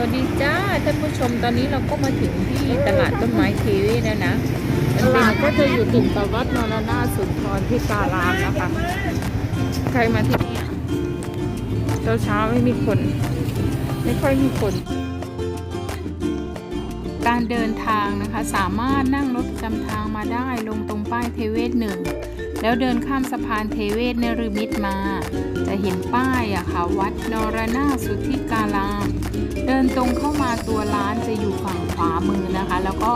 วัสดีจ้าท่านผู้ชมตอนนี้เราก็มาถึงที่ตลาดต้นไม้เทวีแล้วนะตลาดก็จะอยู่ติดกับวัดนรนาสุนทรที่การามนะคะใครมาที่นี่เช้าเช้าไม่มีคน ไม่ค่อยมีคน การเดินทางนะคะสามารถนั่งรถประจำทางมาได้ลงตรงป้ายเทเวศหนึ่งแล้วเดินข้ามสะพานเทเวศเนรมิตมา จะเห็นป้ายอะค่ะ วัดนรนาสุทธิการาม เดินตรงเข้ามาตัวร้านจะอยู่ฝั่งขวามือนะคะ แล้วก็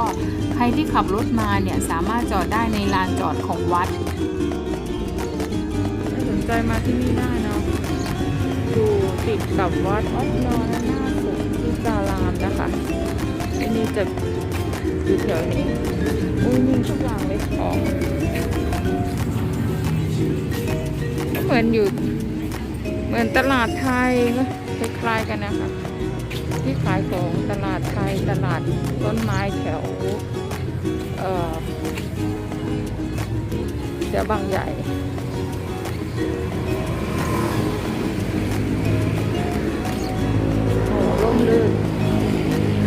ใครที่ขับรถมาเนี่ยสามารถจอดได้ในลานจอดของวัดสนใจมาที่นี่ได้เนาะอยู่ติดกับวัดวัดนรนาสุทธิการามนะคะที่นี่จะอยู่แถวนี้อุ้ยมีทุกอย่างเลยของก็เหมือนอยู่ เหมือนตลาดไทยก็คล้ายๆกันนะคะที่ขายของตลาดไทยตลาดต้นไม้แถวเอ่อเดี๋ยวบางใหญ่โอ้ร่มรื่น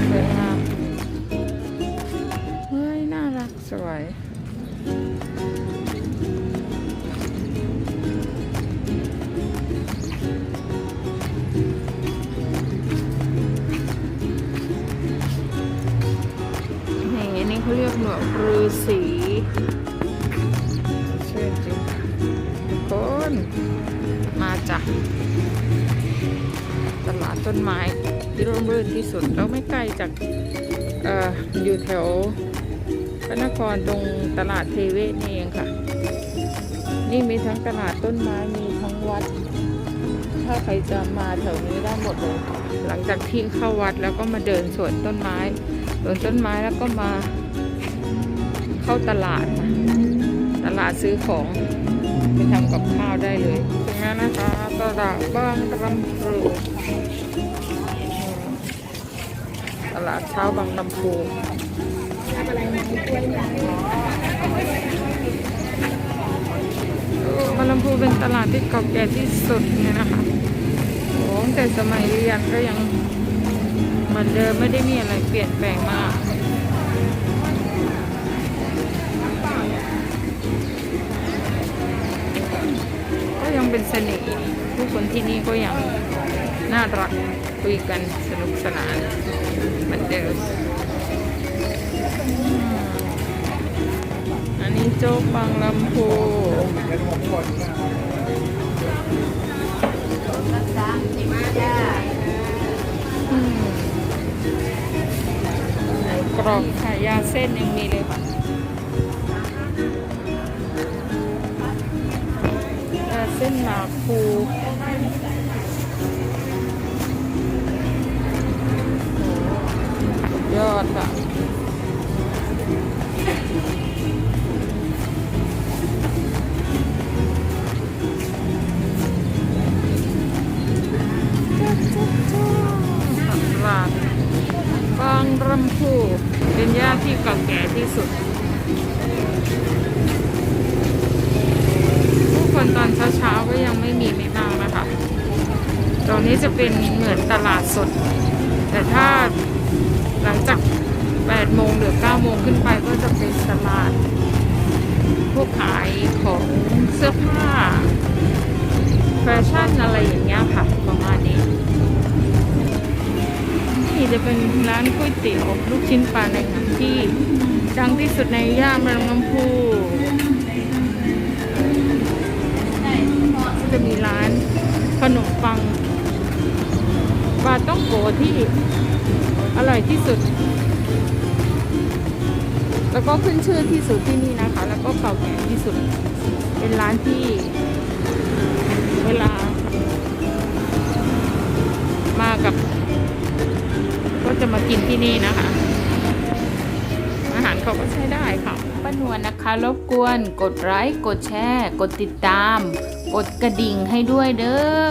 สวยงามเฮ้ย น่ารักสวย ฤาษีชื่อจริงทุกคนมาจากตลาดต้นไม้ที่ร่มรื่นที่สุดแล้วไม่ไกลจากเอ่ออยู่แถวพระนครตรงตลาดเทเวศนี่เองค่ะ นี่มีทั้งตลาดต้นไม้มีทั้งวัด ถ้าใครจะมาแถวนี้ได้หมดเลยหลังจากที่เข้าวัดแล้วก็มาเดินสวนต้นไม้สวนต้นไม้แล้วก็มา เข้าตลาด ตลาดซื้อของไปทำกับข้าวได้เลยถึงแล้วนะคะตลาดบ้างลำพูตลาดเช้าบางลำพูบางลำพูเป็นตลาดที่เก่าแก่ที่สุดเนี่ยนะคะโอ้ตั้งแต่สมัยเรียนก็ยังเหมือนเดิมไม่ได้มีอะไรเปลี่ยนแปลงมาก เป็นเสน่ห์ผู้คนที่นี่ก็ยังน่ารักคุยกันสนุกสนานเหมือนเดิมอันนี้โจ๊กบางลำพูกรอบค่ะยาเส้นยังมีเลยค่ะ นหมากภูโอ้สุดยอดค่ะตลาดบางรำพูเป็นย่านที่เก่าแก่ที่สุด คนตอนเช้าๆก็ยังไม่มีไม่มากนะคะตรงนี้จะเป็นเหมือนตลาดสด แต่ถ้าหลังจาก8โมงหรือ9โมงขึ้นไปก็จะเป็นตลาด พวกขายของเสื้อผ้า แฟชั่นอะไรอย่างเงี้ยค่ะ ประมาณนี้ นี่จะเป็นร้านก๋วยเตี๋ยวลูกชิ้นปลาในหนังที่ดังที่สุดในย่านบางลำพู ปังปลาต้องโกที่อร่อยที่สุด แล้วก็ขึ้นชื่อที่สุดที่นี่นะคะ แล้วก็เก่าแก่ที่สุด เป็นร้านที่เวลา มากับ ก็จะมากินที่นี่นะคะ อาหารเขาก็ใช้ได้ค่ะป้านวลนะคะ รบกวน กดไลค์กดแชร์ กดติดตาม กดกระดิ่งให้ด้วยเด้อ